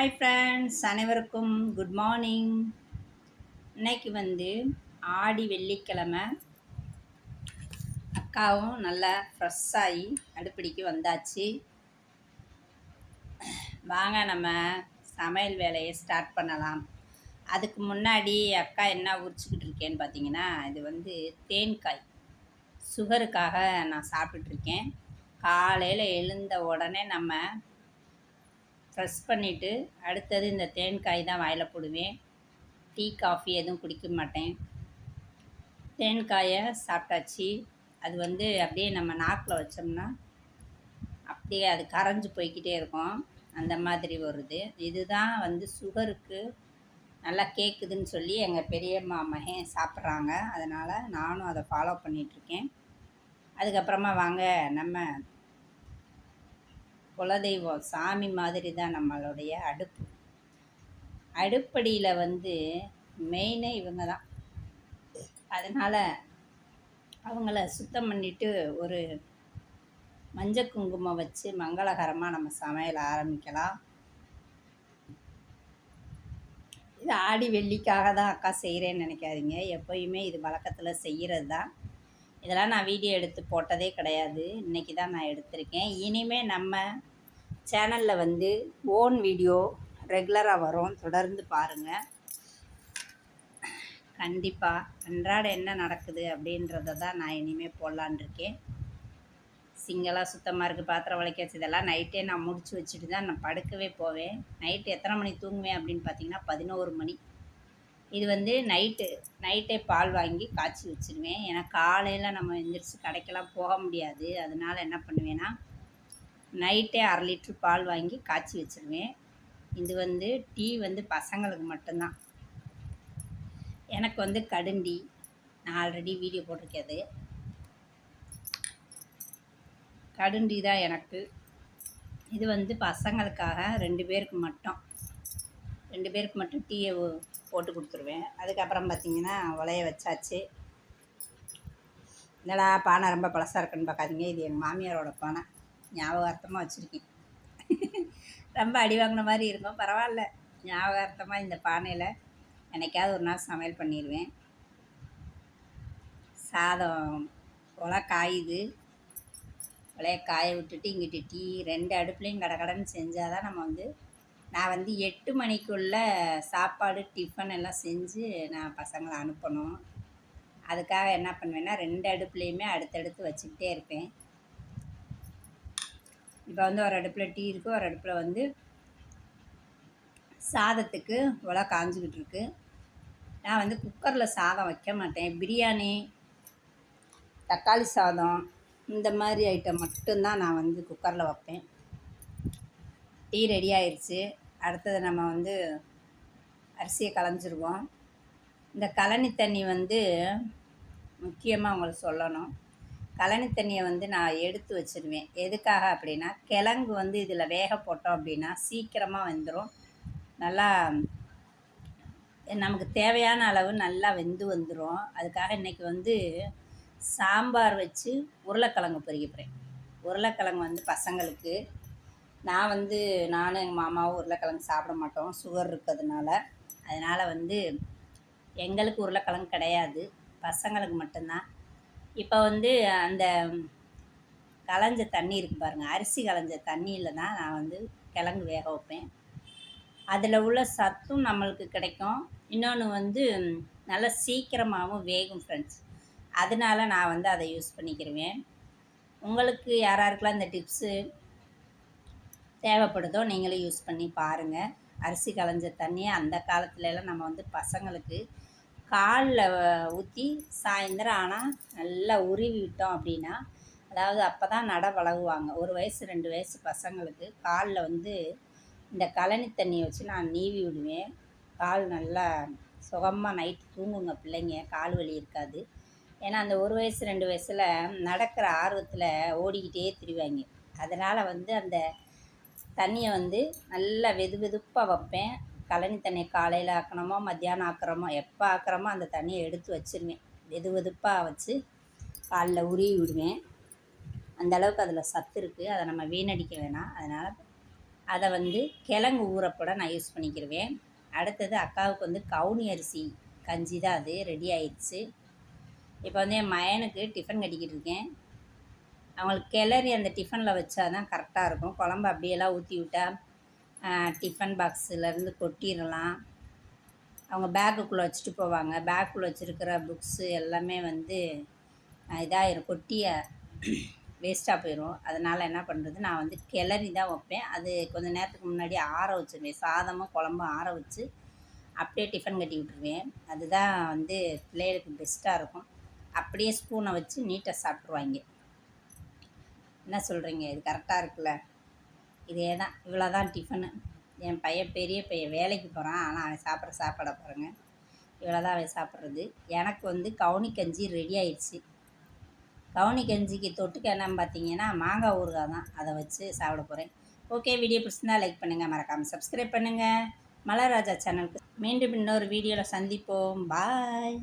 Hi friends அனைவருக்கும் good morning இன்னைக்கு வந்து ஆடி வெள்ளிக்கிழமை. அக்காவும் நல்லா ஃப்ரெஷ்ஷாகி அடுப்படிக்கு வந்தாச்சு. வாங்க நம்ம சமையல் வேலையை ஸ்டார்ட் பண்ணலாம். அதுக்கு முன்னாடி அக்கா என்ன உரிச்சிக்கிட்டு இருக்கேன்னு பார்த்தீங்கன்னா இது வந்து தேன்காய். சுகருக்காக நான் சாப்பிட்டுட்ருக்கேன் காலையில் எழுந்த உடனே நம்ம ப்ரெஸ் பண்ணிவிட்டு அடுத்தது இந்த தேன்காய் தான் வாயில் போடுவேன். டீ காஃபி எதுவும் குடிக்க மாட்டேன். தேன்காயை சாப்பிட்டாச்சு. அது வந்து அப்படியே நம்ம நாக்கில் வச்சோம்னா அப்படியே அது கரைஞ்சி போய்க்கிட்டே இருக்கும். அந்த மாதிரி வருது. இதுதான் வந்து சுகருக்கு நல்லா கேட்குதுன்னு சொல்லி எங்கள் பெரியம்மா மகன் சாப்பிட்றாங்க. அதனால் நானும் அதை ஃபாலோ பண்ணிகிட்ருக்கேன் அதுக்கப்புறமா வாங்க நம்ம குலதெய்வம் சாமி மாதிரி தான் நம்மளுடைய அடுப்பு. அடுப்படியில் வந்து மெயினே இவங்க தான் அதனால் அவங்கள சுத்தம் பண்ணிவிட்டு ஒரு மஞ்சள் குங்குமம் வச்சு மங்களகரமாக நம்ம சமையல் ஆரம்பிக்கலாம். இது ஆடி வெள்ளிக்காக தான் அக்கா செய்கிறேன்னு நினைக்காதீங்க. எப்போயுமே இது வழக்கத்தில் செய்கிறது தான் இதெல்லாம் நான் வீடியோ எடுத்து போட்டதே கிடையாது. இன்றைக்கி தான் நான் எடுத்திருக்கேன். இனிமேல் நம்ம சேனலில் வந்து ஓன் வீடியோ ரெகுலராக வரும். தொடர்ந்து பாருங்கள் கண்டிப்பாக அன்றாட என்ன நடக்குது அப்படின்றத தான் நான் இனிமேல் போடலான் இருக்கேன். சிங்கலாக சுத்தமாக இருக்குது பாத்திரம் வளைக்காச்சு இதெல்லாம் நைட்டே நான் முடிச்சு வச்சுட்டு தான் நான் படுக்கவே போவேன். நைட்டு எத்தனை மணி தூங்குவேன் அப்படின்னு பார்த்தீங்கன்னா பதினோரு மணி. இது வந்து நைட்டு நைட்டே பால் வாங்கி காய்ச்சி வச்சுருவேன். ஏன்னா காலையில் நம்ம எழுந்திரிச்சு கடைக்கெல்லாம் போக முடியாது. அதனால் என்ன பண்ணுவேன்னா நைட்டே அரை லிட்ரு பால் வாங்கி காய்ச்சி வச்சுருவேன். இது வந்து டீ வந்து பசங்களுக்கு மட்டும்தான். எனக்கு வந்து கடுண்டி நான் ஆல்ரெடி வீடியோ போட்டிருக்கேது கடுண்டி தான் எனக்கு. இது வந்து பசங்களுக்காக ரெண்டு பேருக்கு மட்டும். ரெண்டு பேருக்கு மட்டும் டீயை போட்டு கொடுத்துருவேன். அதுக்கப்புறம் பார்த்திங்கன்னா உலைய வச்சாச்சு. இல்லைடா பானை ரொம்ப பழசாக இருக்குன்னு பார்க்காதீங்க இது எங்கள் மாமியாரோட பானை. ஞாபகார்த்தமாக வச்சுருக்கேன். ரொம்ப அடி வாங்கின மாதிரி இருக்கும். பரவாயில்ல. ஞாபகார்த்தமாக இந்த பானையில் என்னைக்காவது ஒரு நாள் சமையல் பண்ணிடுவேன் சாதம் உலை காயுது. உலைய காய விட்டுட்டு இங்கிட்டு டீ ரெண்டு அடுப்புலையும் கடை கடைன்னு செஞ்சால் தான் நம்ம வந்து நான் வந்து எட்டு மணிக்குள்ளே சாப்பாடு டிஃபன் எல்லாம் செஞ்சு நான் பசங்களை அனுப்பணும். அதுக்காக என்ன பண்ணுவேன்னா ரெண்டு அடுப்புலேயுமே அடுத்தடுத்து வச்சுக்கிட்டே இருப்பேன். இப்போ வந்து ஒரு அடுப்பில் டீ இருக்குது ஒரு அடுப்பில் வந்து சாதத்துக்கு இவ்வளோ காஞ்சிக்கிட்டு இருக்கு. நான் வந்து குக்கரில் சாதம் வைக்க மாட்டேன். பிரியாணி தக்காளி சாதம் இந்த மாதிரி ஐட்டம் மட்டும்தான் நான் வந்து குக்கரில் வைப்பேன். டீ ரெடி ஆயிடுச்சு அடுத்தது நம்ம வந்து அரிசியை களைஞ்சிருவோம். இந்த கழனி தண்ணி வந்து முக்கியமாக உங்களுக்கு சொல்லணும். கழனி தண்ணியை வந்து நான் எடுத்து வச்சுருவேன். எதுக்காக அப்படின்னா கிழங்கு வந்து இதில் வேக போட்டோம் அப்படின்னா சீக்கிரமாக வந்துடும் நல்லா நமக்கு தேவையான அளவு நல்லா வெந்து வந்துடும் அதுக்காக இன்றைக்கி வந்து சாம்பார் வச்சு உருளைக்கிழங்கு பொறிக்க உருளைக்கிழங்கு வந்து பசங்களுக்கு நான் வந்து நானும் எங்கள் மாமாவும் உருளைக்கிழங்கு சாப்பிட மாட்டோம். சுகர் இருக்கிறதுனால. அதனால் வந்து எங்களுக்கு உருளைக்கிழங்கு கிடையாது. பசங்களுக்கு மட்டும்தான். இப்போ வந்து அந்த களைஞ்ச தண்ணி இருக்குது பாருங்கள் அரிசி களைஞ்ச தண்ணியில் தான் நான் வந்து கிழங்கு வேக வைப்பேன். அதில் உள்ள சத்தும் நம்மளுக்கு கிடைக்கும். இன்னொன்று வந்து நல்லா சீக்கிரமாகவும் வேகும் ஃப்ரெண்ட்ஸ் அதனால நான் வந்து அதை யூஸ் பண்ணிக்கிருவேன். உங்களுக்கு யாராருக்கெல்லாம் இந்த டிப்ஸு தேவைப்படுதோ நீங்களும் யூஸ் பண்ணி பாருங்கள் அரிசி களைஞ்ச தண்ணியை அந்த காலத்துலலாம் நம்ம வந்து பசங்களுக்கு காலில் ஊற்றி சாயந்தரம் ஆனால் நல்லா உருவி விட்டோம் அப்படின்னா அதாவது அப்போ தான் நட வளவுவாங்க ஒரு வயசு ரெண்டு வயசு பசங்களுக்கு காலில் வந்து இந்த கழனி தண்ணியை வச்சு நான் நீவி விடுவேன். கால் நல்லா சுகமாக நைட்டு தூங்குங்க பிள்ளைங்க கால் வலி இருக்காது. ஏன்னா அந்த ஒரு வயசு ரெண்டு வயசில் நடக்கிற ஆர்வத்தில் ஓடிக்கிட்டே திரிவாங்க. அதனால் வந்து அந்த தண்ணியை வந்து நல்லா வெது வெதுப்பாக வைப்பேன். கழனி தண்ணி காலையில் ஆக்கணுமோ மத்தியானம் ஆக்குறோமோ எப்போ ஆக்குறோமோ அந்த தண்ணியை எடுத்து வச்சுருவேன். வெது வெதுப்பாக வச்சு காலில் உருவி விடுவேன். அந்த அளவுக்கு அதில் சத்து இருக்குது அதை நம்ம வீணடிக்க வேணாம். அதனால் அதை வந்து கிழங்கு ஊறப்போட நான் யூஸ் பண்ணிக்கிடுவேன் அடுத்தது அக்காவுக்கு வந்து கவுனி அரிசி கஞ்சி தான் அது. ரெடி ஆயிடுச்சு. இப்போ வந்து என் மயனுக்கு டிஃபன் கட்டிக்கிட்டு இருக்கேன். அவங்களுக்கு கிளறி அந்த டிஃபனில் வச்சா தான் கரெக்டாக இருக்கும். குழம்பு அப்படியெல்லாம் ஊற்றி விட்டால் டிஃபன் பாக்ஸுலேருந்து கொட்டிடலாம். அவங்க பேக்குக்குள்ளே வச்சுட்டு போவாங்க. பேக்குள்ளே வச்சுருக்கிற புக்ஸு எல்லாமே வந்து இதாகிடும் கொட்டிய வேஸ்ட்டாக போயிடும் அதனால் என்ன பண்ணுறது நான் வந்து கிளறி தான் வைப்பேன். அது கொஞ்சம் நேரத்துக்கு முன்னாடி ஆற வச்சுருவேன். சாதமும் குழம்பும் ஆற வச்சு அப்படியே டிஃபன் கட்டி விட்டுருவேன். அதுதான் வந்து பிள்ளைகளுக்கு பெஸ்ட்டாக இருக்கும். அப்படியே ஸ்பூனை வச்சு நீட்டாக சாப்பிட்ருவாங்க என்ன சொல்கிறீங்க இது கரெக்டாக இருக்குல்ல? இதே தான் இவ்வளோ தான் டிஃபனு என் பையன் பெரிய பையன் வேலைக்கு போகிறான் ஆனால் அவன் சாப்பிட்ற சாப்பாடை பாருங்கள் இவ்வளோ தான் அவன் சாப்பிட்றது. எனக்கு வந்து கவுனி கஞ்சி ரெடி ஆயிடுச்சு. கவுனி கஞ்சிக்கு தொட்டுக்க என்னன்னு பார்த்தீங்கன்னா மாங்காய் ஊறுகாய் தான். அதை வச்சு சாப்பிட போகிறேன் ஓகே வீடியோ பிடிச்சிருந்தா லைக் பண்ணுங்கள் மறக்காமல் சப்ஸ்கிரைப் பண்ணுங்கள் மலராஜா சேனலுக்கு மீண்டும் இன்னொரு வீடியோவில் சந்திப்போம். பாய்